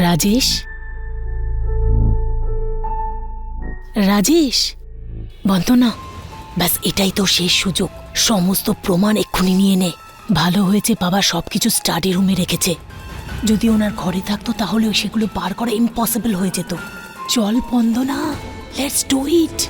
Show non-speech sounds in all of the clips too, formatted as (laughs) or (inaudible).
রাজেশ? রাজেশ? বন্দনা ব্যাস এটাই তো শেষ সুযোগ। সমস্ত প্রমাণ এক্ষুনি নিয়ে নে। ভালো হয়েছে বাবা সবকিছু স্টাডি রুমে রেখেছে। যদি ওনার ঘরে থাকতো তাহলে সেগুলো পার করা ইম্পসিবল হয়ে যেত। চল Bandana let's do it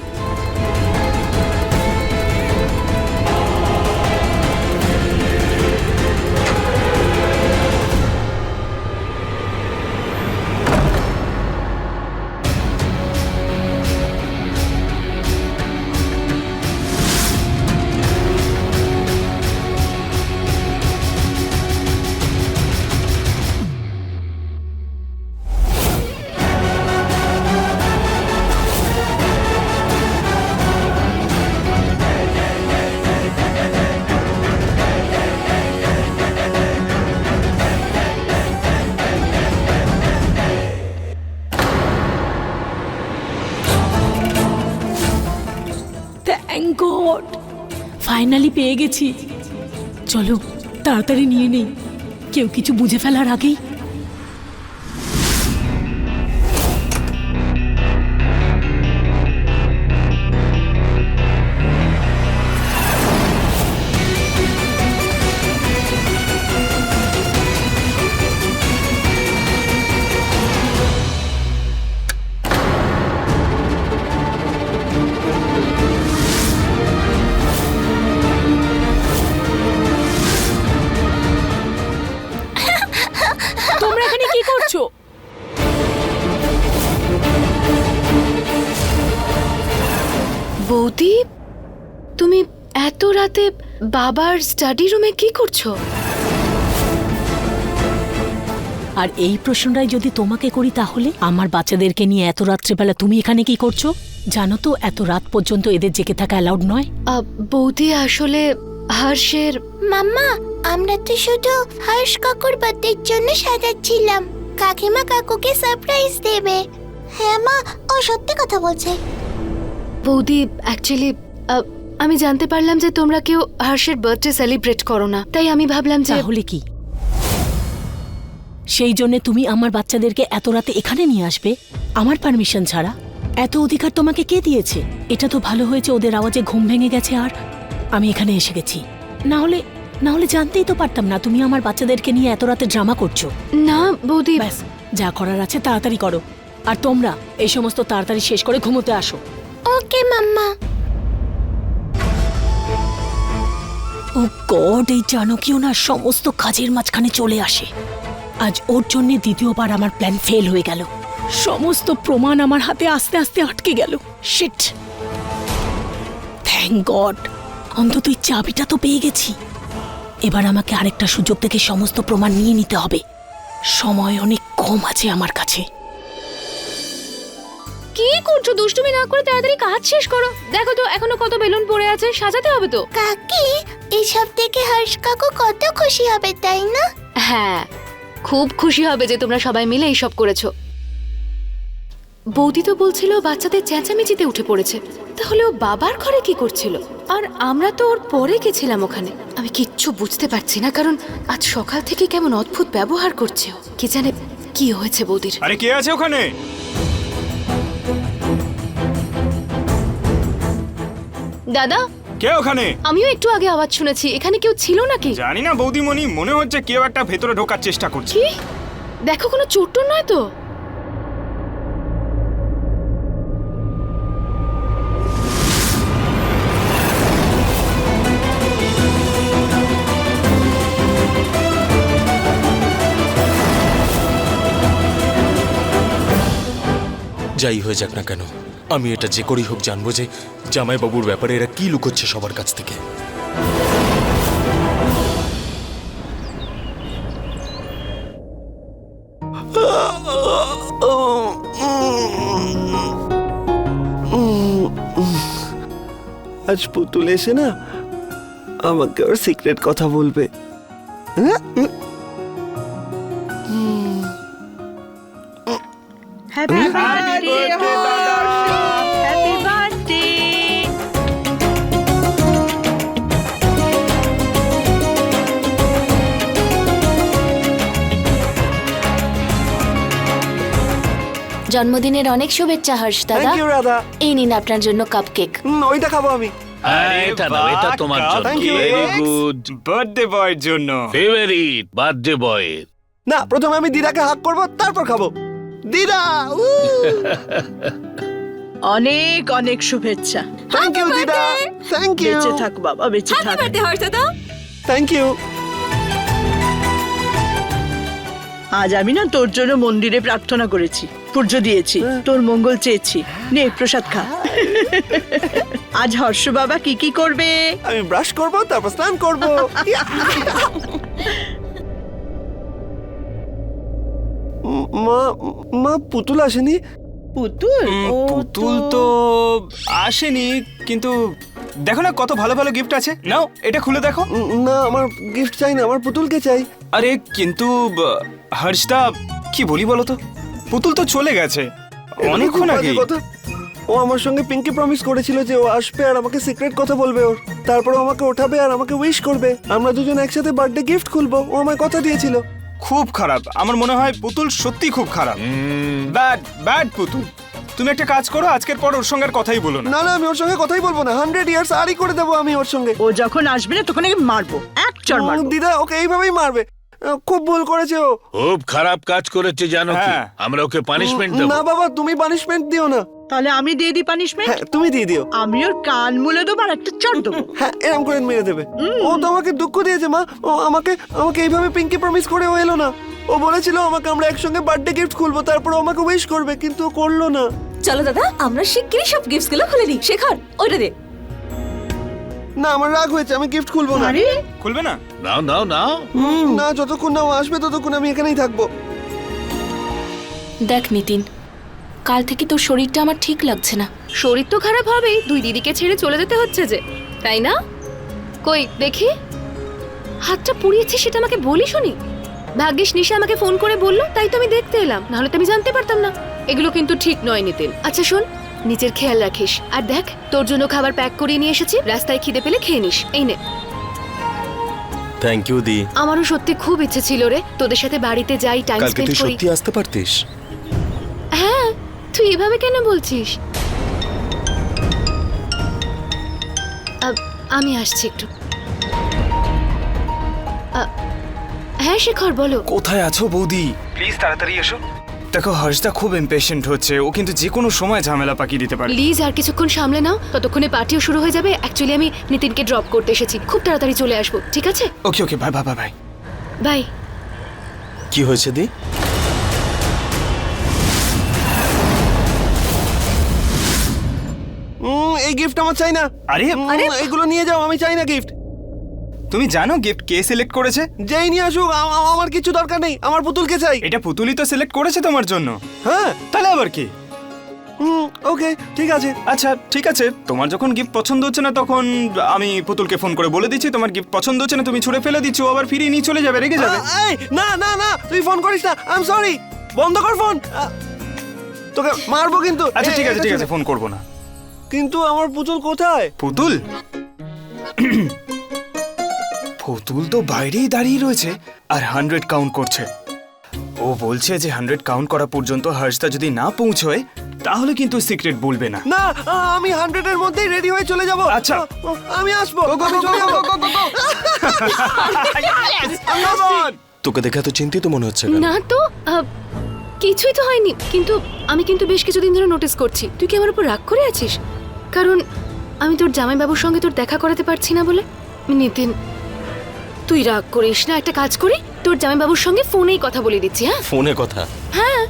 finally পেয়ে গেছি। চলো তাড়াতাড়ি নিয়ে নেই। কেউ কিছু বুঝে ফেলার আগেই রাতে বাবার স্টাডি রুমে কি করছ? আর এই প্রশ্নটাই যদি তোমাকে করি তাহলে? আমার বাচ্চাদেরকে নিয়ে এত রাত্রেবেলা তুমি এখানে কি করছ? জানো তো এত রাত পর্যন্ত এদের জেগে থাকা অ্যালাউড নয়। বৌদি আসলে হর্ষের মাম্মা আমরা তো শুধু হর্ষ কাকুর বার্থডের জন্য সাজাচ্ছিলাম। কাকিমা কাকুকে সারপ্রাইজ দেবে। হ্যাঁ মা ও সত্যি কথা বলছে। বৌদি অ্যাকচুয়ালি আমি জানতে পারলাম যে তোমরা কেউ হর্ষের বার্থডে সেলিব্রেট করো না। তাই আমি ভাবলাম যে তাহলে কি? সেই জন্য তুমি আমার বাচ্চাদেরকে এত রাতে এখানে নিয়ে আসবে? আমার পারমিশন ছাড়া? এত অধিকার তোমাকে কে দিয়েছে? এটা তো ভালো হয়েছে ওদের আওয়াজে ঘুম ভেঙে গেছে আর আমি এখানে এসে গেছি। না হলে না হলে জানতেই তো পারতাম না তুমি আমার বাচ্চাদেরকে নিয়ে এত রাতে ড্রামা করছ। না বৌদি। ব্যাস যা করার আছে তাড়াতাড়ি করো। আর তোমরা এই সমস্ত তাড়াতাড়ি শেষ করে ঘুমোতে আসো। ওকে মাম্মা। ও গড, এই জানকীও না সমস্ত কাজের মাঝখানে চলে আসে। আজ ওর জন্য দ্বিতীয়বার আমার প্ল্যান ফেল হয়ে গেল। সমস্ত প্রমাণ আমার হাতে আস্তে আস্তে আটকে গেল। শিট থ্যাংক গড অন্তত এই চাবিটা তো পেয়ে গেছি। এবার আমাকে আরেকটা সুযোগ থেকে সমস্ত প্রমাণ নিয়ে নিতে হবে। সময় অনেক কম আছে আমার কাছে। কি করছ? দুষ্টুমি না করে তাড়াতাড়ি কাজ শেষ করো। দেখো তো এখনও কত বেলুন পড়ে আছে সাজাতে হবে তো। কাকি এসব দেখে হর্ষ কাকু কত খুশি হবে তাই না? হ্যাঁ খুব খুশি হবে যে তোমরা সবাই মিলে এইসব করেছ। বৌদি তো বলছিল বাচ্চাদের চেঁচামেচিতে উঠে পড়েছে। তাহলে ও বাবার ঘরে কি করছিল? আর আমরা তো ওর পরে গেছিলাম ওখানে। আমি কিচ্ছু বুঝতে পারছি না কারণ আজ সকাল থেকে কেমন অদ্ভুত ব্যবহার করছে ও। কি জানে কি হয়েছে বৌদির। আরে কে আছে ওখানে? দাদা? কে ওখানে? আমিও একটু আগে আওয়াজ শুনেছি। এখানে কেউ ছিল নাকি? জানি না বৌদিমণি। মনে হচ্ছে কেউ একটা ভেতরে ঢোকার চেষ্টা করছে। কি? দেখো কোনো চোট নয় তো? যাই হয়ে যাক না কেন। আমি এটা যে করেই হোক জানব যে জামাইবাবুর ব্যাপারে এরা কি লুকোচ্ছে সবার কাছ থেকে আজ পুতুল এসে না আমাকে ওর সিক্রেট কথা বলবে হ্যাঁ? জন্মদিনের অনেক শুভেচ্ছা হর্ষ দাদা। থ্যাংক ইউ রাধা এই নিন আপনার জন্য কাপকেক হুম, ওইটা খাব আমি। আরে এটা নাও এটা তোমার জন্য। Thank you. Very good birthday বয়ের জন্য। ফেভারিট বার্থডে বয়ের না প্রথমে আমি দিদাকে হাক করব তারপর খাব। দিদা (laughs) অনেক অনেক শুভেচ্ছা। থ্যাংক ইউ দিদা। থ্যাংক ইউ বেঁচে থাক বাবা বেঁচে থাক। থ্যাংক ইউ আজ আমি না তোর জন্য মন্দিরে প্রার্থনা করেছি। পুজো দিয়েছি তোর মঙ্গল চেয়েছি। নে প্রসাদ খা। আজ হর্ষ বাবা কি কি করবে? আমি ব্রাশ করব তারপর স্নান করব। মা মা পুতুল আসেনি? পুতুল? পুতুল তো। আসেনি কিন্তু দেখো না কত ভালো ভালো গিফট আছে। নাও এটা খুলে দেখো। না আমার গিফট চাই না আমার পুতুলকে চাই। আরে কিন্তু হর্ষদা কি বলি বলো তো? পুতুল তো চলে গেছে। অনেকক্ষণ আগে কথা। ও আমার সঙ্গে পিঙ্কি প্রমিস করেছিল যে ও আসবে আর আমাকে সিক্রেট কথা বলবে ওর। তারপর ও আমাকে ওঠাবে আর আমাকে উইশ করবে। আমরা দুজন একসাথে বার্থডে গিফট খুলবো। ও আমায় কথা দিয়েছিল। খুব খারাপ। আমার মনে হয় পুতুল সত্যি খুব খারাপ। ব্যাড ব্যাড পুতুল। তুমি একটা কাজ করো আজকের পর ওর সঙ্গে আর কথাই বলো না। না না আমি ওর সঙ্গে কথাই বলব না। হান্ড্রেড ইয়ার্স আরই করে দেবো আমি ওর সঙ্গে। ও যখন আসবে না তখন আমি মারবো। এক চড় মারবো। দিদা ওকে এইভাবেই মারবে। খুব ভুল করেছে। ও খুব খারাপ কাজ করেছে জানো কি? হ্যাঁ। আমরা ওকে পানিশমেন্ট দেবো। না বাবা তুমি পানিশমেন্ট দিও না। তাহলে আমি দিয়ে দিই পানিশমেন্ট হ্যাঁ তুমি দিয়ে দিও। আমি ওর কান মুলে দেবো আর একটা চড় দেবো। হ্যাঁ এরম করে মেরে দেবে। ও তো আমাকে দুঃখ দিয়েছে মা। ও আমাকে আমাকে এইভাবে পিঙ্কি প্রমিস করে ও এলো না। ও বলেছিল আমাকে আমরা একসঙ্গে বার্থডে গিফট খুলবো তারপর ও আমাকে উইশ করবে কিন্তু ও করল না। চলো দাদা আমরা শিগগিরই সব গিফটসগুলো খুলে দিই শেখর ওইটা দে। না আমার রাগ হয়েছে আমি গিফট খুলবো না। আরে? খুলবে না? নাও নাও নাও। হুম, না যতক্ষণ না ও আসবে ততক্ষণ আমি এখানেই থাকব। দেখ নিতিন কাল থেকে তোর শরীরটা আমার ঠিক লাগছে না। শরীর তো খারাপ হবেই দুই দিদিকে ছেড়ে চলে যেতে হচ্ছে যে তাই না? কই দেখি। হাতটা পুড়িয়েছে সেটা আমাকে বলি শুনি ভাগ্যিস নিশা আমাকে ফোন করে বলল তাই তো আমি দেখতে এলাম। নাহলে তো আমি জানতে পারতাম না। এগুলো কিন্তু ঠিক নয় নিতিন। আচ্ছা শোন নিজের খেয়াল রাখিস। আর দেখ তোর জন্য খাবার প্যাক করে নিয়ে এসেছি রাস্তায় খিদে পেলে খেয়ে নিস। এই নে। থ্যাংক ইউ দি আমারও সত্যি খুব ইচ্ছে ছিল রে তোদের সাথে বাড়িতে যাই টাইম কালকে স্পেন্ড তুই করি। সত্যি আসতে পারতিস? হ্যাঁ তুই এভাবে কেন বলছিস? আ- আমি আসছি একটু। আ- হ্যাঁ শেখর বলো। কোথায় আছো বৌদি? প্লিজ তাড়াতাড়ি এসো। দেখো হর্ষদা খুব ইম্পেশেন্ট হচ্ছে। ও কিন্তু যে কোনো সময় ঝামেলা পাকিয়ে দিতে পারে প্লিজ আর কিছুক্ষণ সামলে নাও। ততক্ষণে পার্টিও শুরু হয়ে যাবে। অ্যাকচুয়ালি আমি নিতিনকে ড্রপ করতে এসেছি। খুব তাড়াতাড়ি চলে আসব ঠিক আছে? Okay okay bye bye bye bye bye কি হয়েছে দি? এই গিফট আমার চাই না। আরে উম, এগুলো নিয়ে যাও আমি চাই না গিফট তুমি জানো গিফট কে সিলেক্ট করেছে? যেই নিয়ে আসুক আ- আ- আমার কিছু দরকার নেই আমার পুতুলকে চাই। এটা পুতুলই তো সিলেক্ট করেছে তোমার জন্য। হ্যাঁ। তাহলে আবার কি? হুম ওকে ঠিক আছে। আচ্ছা ঠিক আছে। তোমার যখন গিফট পছন্দ হচ্ছে না তখন আমি পুতুলকে ফোন করে বলে দিচ্ছি তোমার গিফট পছন্দ হচ্ছে না তুমি ছুড়ে ফেলে দিচ্ছ ও আবার ফিরিয়ে নিয়ে চলে যাবে রেগে যাবে। আ, এই, না না না তুই ফোন করিস না আই এম সরি বন্ধ কর ফোন আ, তোকে মারবো কিন্তু। আচ্ছা এ- ঠিক আছে এটা ঠিক শুনে। আছে ফোন করব না। কিন্তু আমার পুতুল কোথায়? পুতুল? (coughs) পুতুল তো বাইরেই দাঁড়িয়ে রয়েছে আর হান্ড্রেড কাউন্ট করছে। ও বলছে যে হান্ড্রেড কাউন্ট করা পর্যন্ত হর্ষদা যদি না পৌঁছয় তাহলে কিন্তু সিক্রেট বলবে না। না আমি হান্ড্রেডের মধ্যেই রেডি হয়ে চলে যাব। আচ্ছা। আমি আসব। তোকে দেখে তো চিন্তিত মনে হচ্ছে না তো কিছুই তো হয়নি। কিন্তু আমি কিন্তু বেশ কিছুদিন ধরে নোটিস করছি। তুই কি আমার উপর রাগ করে আছিস? কারণ আমি তোর জামাইবাবুর সঙ্গে তোর দেখা করাতে পারছি না বলে। নিতিন তুই রাগ করিস না একটা কাজ করি। তোর জামাইবাবুর সঙ্গে ফোনেই কথা বলে দিচ্ছি হ্যাঁ? ফোনে কথা? হ্যাঁ।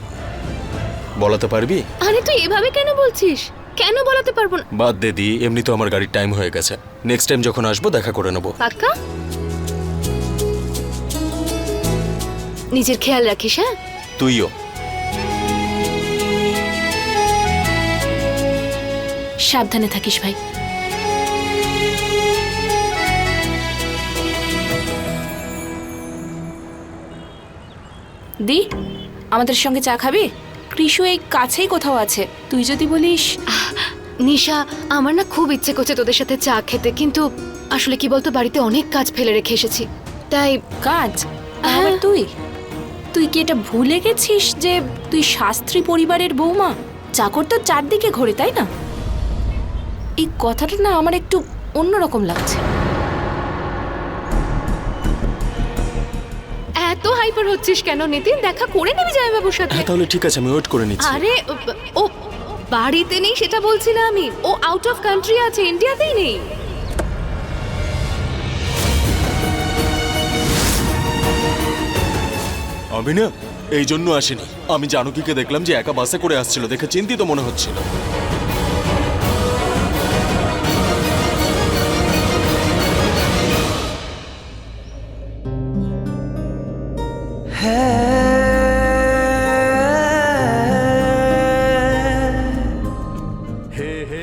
বলাতে পারবি? আরে তুই এভাবে কেন বলছিস? কেন বলাতে পারব না? বাদ দে দি এমনি তো আমার গাড়ির টাইম হয়ে গেছে। নেক্সট টাইম যখন আসব দেখা করে নেব। পাক্কা? নিজের খেয়াল রাখিস হ্যাঁ? তুইও। সাবধানে থাকিস ভাই। দি আমাদের সঙ্গে চা খাবি? কৃষু এই কাছেই কোথাও আছে। তুই যদি বলিস। নিশা আমার না খুব ইচ্ছে করছে তোদের সাথে চা খেতে কিন্তু আসলে কি বলতো বাড়িতে অনেক কাজ ফেলে রেখে এসেছি। তাই কাজ? হ্যাঁ। আবার তুই? তুই কি এটা ভুলে গেছিস যে তুই শাস্ত্রী পরিবারের বৌমা? চাকর তো চারদিকে ঘোরে তাই না? এই কথাটা না আমার একটু অন্যরকম লাগছে। এত হাইপার হচ্ছিস কেন নিতিন? দেখা করে নিবি জামাইবাবুর সাথে। হ্যাঁ তাহলে ঠিক আছে আমি ওয়েট করে নিচ্ছি। আরে ও বাড়িতে নেই সেটা বলছি না আমি। ও আউট অফ কান্ট্রি আছে ইন্ডিয়াতেই নেই। আমি না এই জন্য আসিনি। আমি জানকীকে দেখলাম যে একা বাসে করে আসছিল দেখে চিন্তিত মনে হচ্ছিল।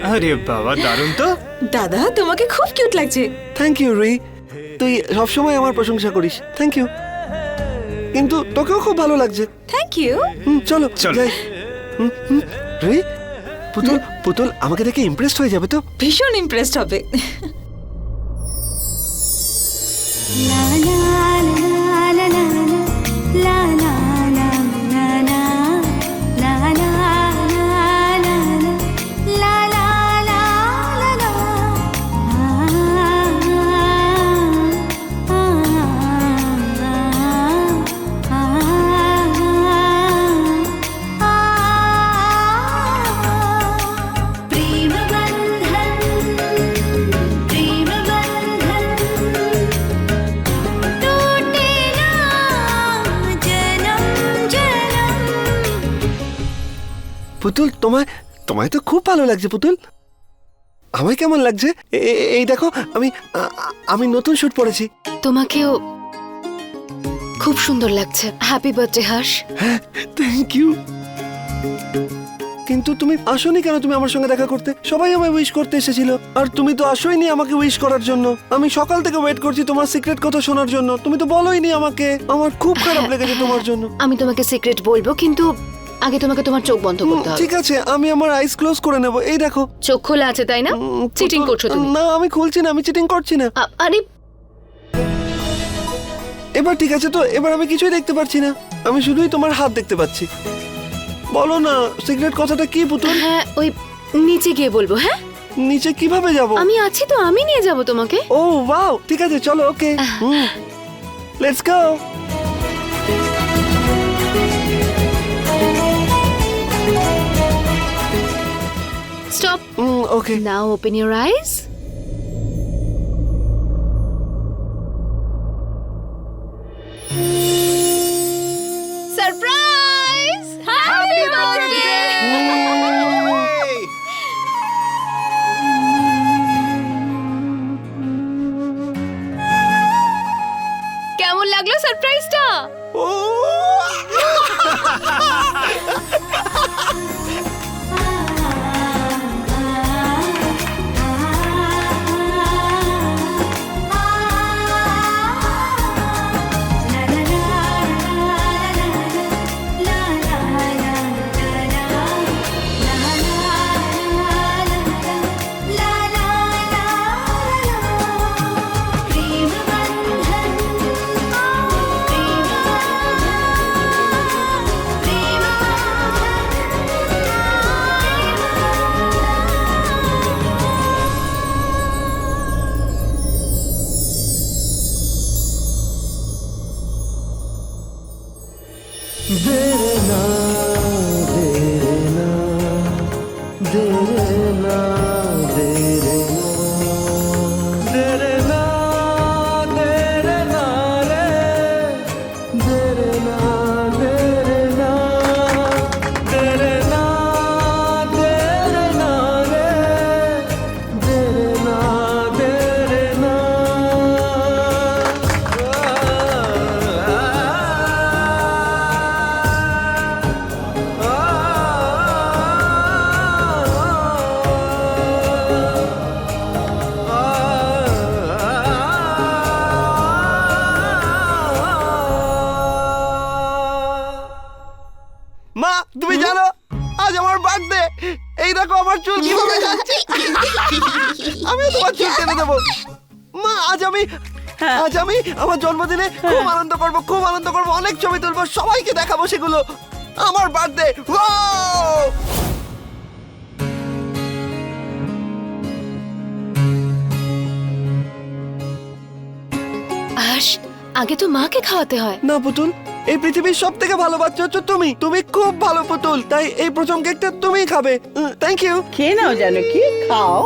আরে বাবা দারুণ তো। দাদা তোমাকে খুব কিউট লাগছে। থ্যাংক ইউ রি তুই সবসময় আমার প্রশংসা করিস। থ্যাংক ইউ কিন্তু তোকেও খুব ভালো লাগছে। থ্যাংক ইউ হুম, চলো চলো। যাই। হুম, হুম, রি পুতুল পুতুল আমাকে দেখে ইমপ্রেসড হয়ে যাবে তো? ভীষণ ইমপ্রেসড হবে। তোমায় তো খুব ভালো লাগছে পুতুল। আমায় কেমন লাগছে? এই দেখো আমি আমি নতুন শুট পরেছি। তোমাকেও খুব সুন্দর লাগছে। Happy birthday Harsh thank you কিন্তু তুমি আসোনি কেন তুমি আমার সঙ্গে দেখা করতে? সবাই আমায় উইশ করতে এসেছিল। আর তুমি তো আসোইনি আমাকে উইশ করার জন্য। আমি সকাল থেকে ওয়েট করছি তোমার সিক্রেট কথা শোনার জন্য। তুমি তো বলোইনি আমাকে। আমার খুব খারাপ লেগেছে তোমার জন্য। আমি তোমাকে সিক্রেট বলব কিন্তু আগে তোমাকে তোমার চোখ বন্ধ করতে হবে। ঠিক আছে আমি আমার আইস ক্লোজ করে নেব। এই দেখো। চোখ খোলা আছে তাই না? চিটিং করছ তুমি। না আমি খুলছি না আমি চিটিং করছি না। আরে এবার ঠিক আছে তো এবার আমি কিছুই দেখতে পাচ্ছি না। আমি শুধুই তোমার হাত দেখতে পাচ্ছি। বলো না সিগারেট কথাটা কি পুতুল? হ্যাঁ ওই নিচে গিয়ে বলব হ্যাঁ? নিচে কীভাবে যাব? আমি আছি তো আমি নিয়ে যাব তোমাকে। ও ওয়াও ঠিক আছে চলো okay let's go stop okay now open your eyes surprise happy birthday কেমন লাগলো সারপ্রাইজটা মা আজ আমি আমার জন্মদিনে খুব আনন্দ করব খুব আনন্দ করব অনেক ছবি তুলবো সবাইকে দেখাবো সেগুলো আমার বার্থডে আশ আগে তো মাকে খাওয়াতে হয়। না পুতুল এই পৃথিবীর সব থেকে ভালো বাচ্চা হচ্ছে তুমি। তুমি খুব ভালো পুতুল তাই এই প্রথম কেকটা তুমিই খাবে। থ্যাংক ইউ খেয়ে নাও জানো কি খাও।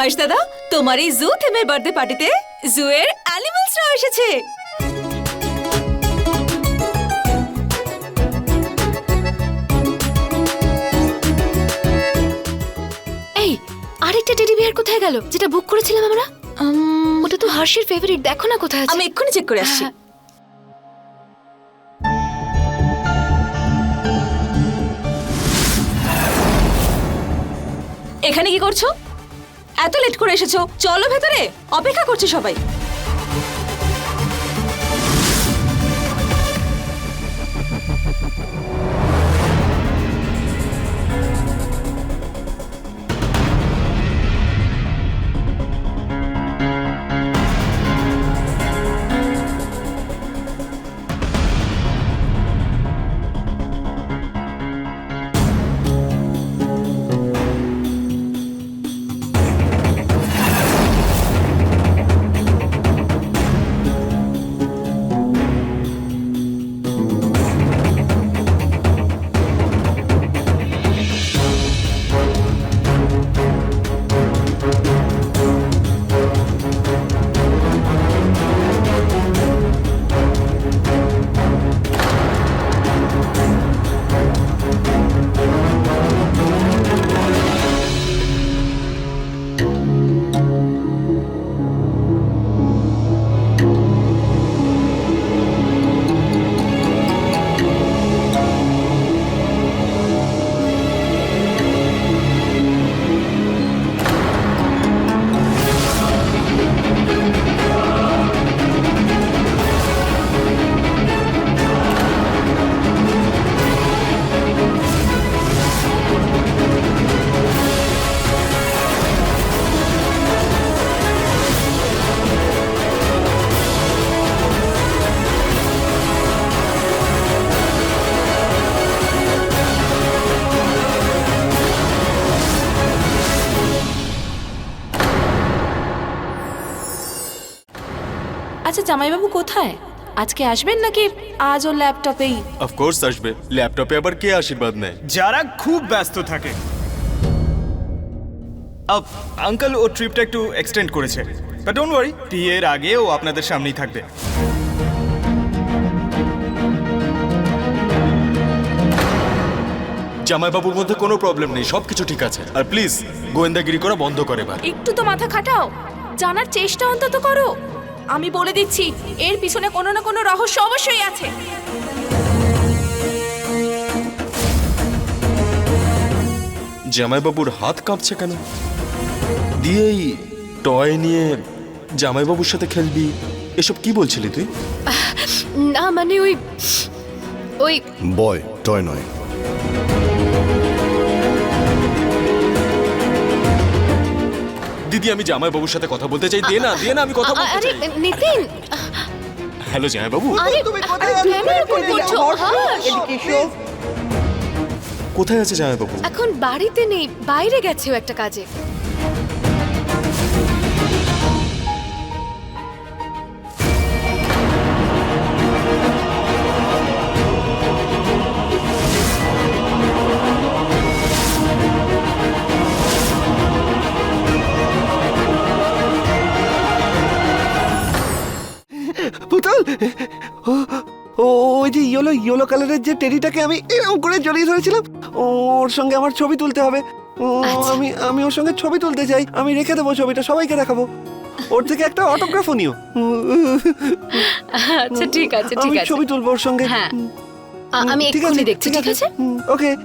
হাস দাদা তোমার এই জু থিমের বার্থডে পার্টিতে জু এর অ্যানিমালসরাও এসেছে। এই আরেকটা টেডি বিয়ার কোথায় গেল? যেটা বুক করেছিলাম আমরা? ওটা তো হার্ষির ফেভারিট দেখো না কোথায় আছে। আমি এক্ষুনি চেক করে আসছি। হ্যাঁ। এখানে কি করছ? এত লেট করে এসেছ? চলো ভেতরে। অপেক্ষা করছে সবাই। আচ্ছা জামাইবাবু কোথায়? আজকে আসবেন নাকি? আজ ওর ল্যাপটপেই। অফকোর্স আসবে। ল্যাপটপে আবার কে আশীর্বাদ নেয়? যারা খুব ব্যস্ত থাকে। আপ আঙ্কেল ও ট্রিপটা একটু এক্সটেন্ড করেছে। বাট ডোন্ট ওয়ারি বিয়ের আগে ও আপনাদের সামনেই থাকবে। জামাইবাবুর মধ্যে কোনো প্রবলেম নেই সবকিছু ঠিক আছে। আর প্লিজ গোয়েন্দাগিরি করা বন্ধ করে এবার। একটু তো মাথা খাটাও। জানার চেষ্টা অন্তত করো। আমি বলে দিচ্ছি এর পিছনে কোনো না কোনো রহস্য অবশ্যই আছে। জামাইবাবুর হাত কাঁপছে কেন? দিয়েই টয় নিয়ে জামাইবাবুর সাথে খেলবি এসব কি বলছিলি তুই? না মানে ওই ওই বয় টয় নয়। দিদি আমি জামাইবাবুর সাথে কথা বলতে চাই। দে না দে না আমি কথা বলতে আরে চাই। নিতিন! হ্যালো জামাইবাবু। আরে তুমি কোথায় আছো? কেন এরকম করছ? এদিকে এসো। কোথায় আছে জামাইবাবু? এখন বাড়িতে নেই বাইরে গেছে ও একটা কাজে। পুতুল? ও ও ওই যে ইয়েলো ইয়েলো কালারের যে টেডিটাকে আমি এরকম করে জড়িয়ে ধরেছিলাম ওর সঙ্গে আমার ছবি তুলতে হবে। ও, আচ্ছা। আমি আমি ওর সঙ্গে ছবি তুলতে চাই আমি রেখে দেবো ছবিটা সবাইকে দেখাবো। ওর থেকে একটা অটোগ্রাফও নিও। আচ্ছা ঠিক আছে ঠিক আমি আছে। ছবি তুলবো ওর সঙ্গে। হ্যাঁ। আ- আমি ঠিক এক্ষুনি দেখছি ঠিক আছে? ওকে।